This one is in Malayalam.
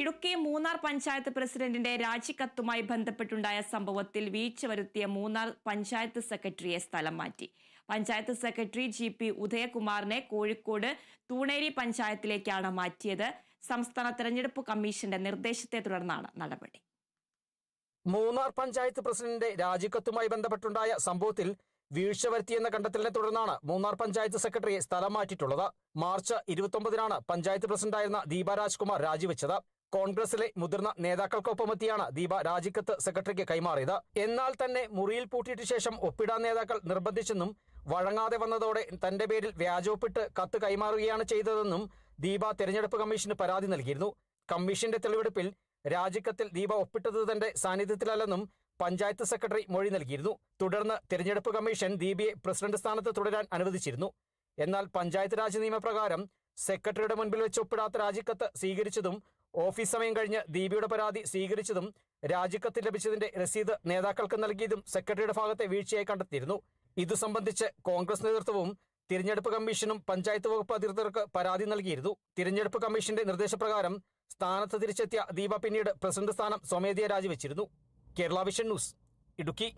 ഇടുക്കി മൂന്നാർ പഞ്ചായത്ത് പ്രസിഡന്റിന്റെ രാജിക്കത്തുമായി ബന്ധപ്പെട്ടുണ്ടായ സംഭവത്തിൽ വീഴ്ച വരുത്തിയ മൂന്നാർ പഞ്ചായത്ത് സെക്രട്ടറിയെ സ്ഥലം മാറ്റി. പഞ്ചായത്ത് സെക്രട്ടറി ജി പി ഉദയകുമാറിനെ കോഴിക്കോട് തൂണേരി പഞ്ചായത്തിലേക്കാണ് മാറ്റിയത്. സംസ്ഥാന തെരഞ്ഞെടുപ്പ് കമ്മീഷന്റെ നിർദ്ദേശത്തെ തുടർന്നാണ് നടപടി. മൂന്നാർ പഞ്ചായത്ത് പ്രസിഡന്റിന്റെ രാജിക്കത്തുമായി ബന്ധപ്പെട്ടുണ്ടായ സംഭവത്തിൽ വീഴ്ച വരുത്തിയെന്ന കണ്ടെത്തലിനെ തുടർന്നാണ് മൂന്നാർ പഞ്ചായത്ത് സെക്രട്ടറിയെ സ്ഥലം മാറ്റിയിട്ടുള്ളത്. മാർച്ച് ഇരുപത്തൊമ്പതിനാണ് പഞ്ചായത്ത് പ്രസിഡന്റായിരുന്ന ദീപ രാജ്കുമാർ രാജിവെച്ചത്. കോൺഗ്രസിലെ മുതിർന്ന നേതാക്കൾക്കൊപ്പമെത്തിയാണ് ദീപ രാജിക്കത്ത് സെക്രട്ടറിക്ക് കൈമാറിയത്. എന്നാൽ തന്നെ മുറിയിൽ പൂട്ടിയിട്ട് ശേഷം ഒപ്പിടാൻ നേതാക്കൾ നിർബന്ധിച്ചെന്നും വഴങ്ങാതെ വന്നതോടെ തന്റെ പേരിൽ വ്യാജോപ്പിട്ട് കത്ത് കൈമാറുകയാണ് ചെയ്തതെന്നും ദീപ തെരഞ്ഞെടുപ്പ് കമ്മീഷന് പരാതി നൽകിയിരുന്നു. കമ്മീഷന്റെ തെളിവെടുപ്പിൽ രാജിക്കത്തിൽ ദീപ ഒപ്പിട്ടത് തന്റെ സാന്നിധ്യത്തിലല്ലെന്നും പഞ്ചായത്ത് സെക്രട്ടറി മൊഴി നൽകിയിരുന്നു. തുടർന്ന് തിരഞ്ഞെടുപ്പ് കമ്മീഷൻ ദീപയെ പ്രസിഡന്റ് സ്ഥാനത്ത് തുടരാൻ അനുവദിച്ചിരുന്നു. എന്നാൽ പഞ്ചായത്ത് രാജ് നിയമപ്രകാരം സെക്രട്ടറിയുടെ മുൻപിൽ വെച്ച് ഒപ്പിടാത്ത രാജിക്കത്ത് സ്വീകരിച്ചതും ഓഫീസ് സമയം കഴിഞ്ഞ് ദീപിയുടെ പരാതി സ്വീകരിച്ചതും രാജിക്കത്ത് ലഭിച്ചതിന്റെ രസീത് നേതാക്കൾക്ക് നൽകിയതും സെക്രട്ടറിയുടെ ഭാഗത്തെ വീഴ്ചയായി കണ്ടെത്തിയിരുന്നു. ഇതു സംബന്ധിച്ച് കോൺഗ്രസ് നേതൃത്വവും തിരഞ്ഞെടുപ്പ് കമ്മീഷനും പഞ്ചായത്ത് വകുപ്പ് അധികൃതർക്ക് പരാതി നൽകിയിരുന്നു. തിരഞ്ഞെടുപ്പ് കമ്മീഷന്റെ നിർദ്ദേശപ്രകാരം സ്ഥാനത്ത് തിരിച്ചെത്തിയ ദീപ പിന്നീട് പ്രസിഡന്റ് സ്ഥാനം സ്വമേധയാ രാജിവെച്ചിരുന്നു. Kerala vision news Idukki.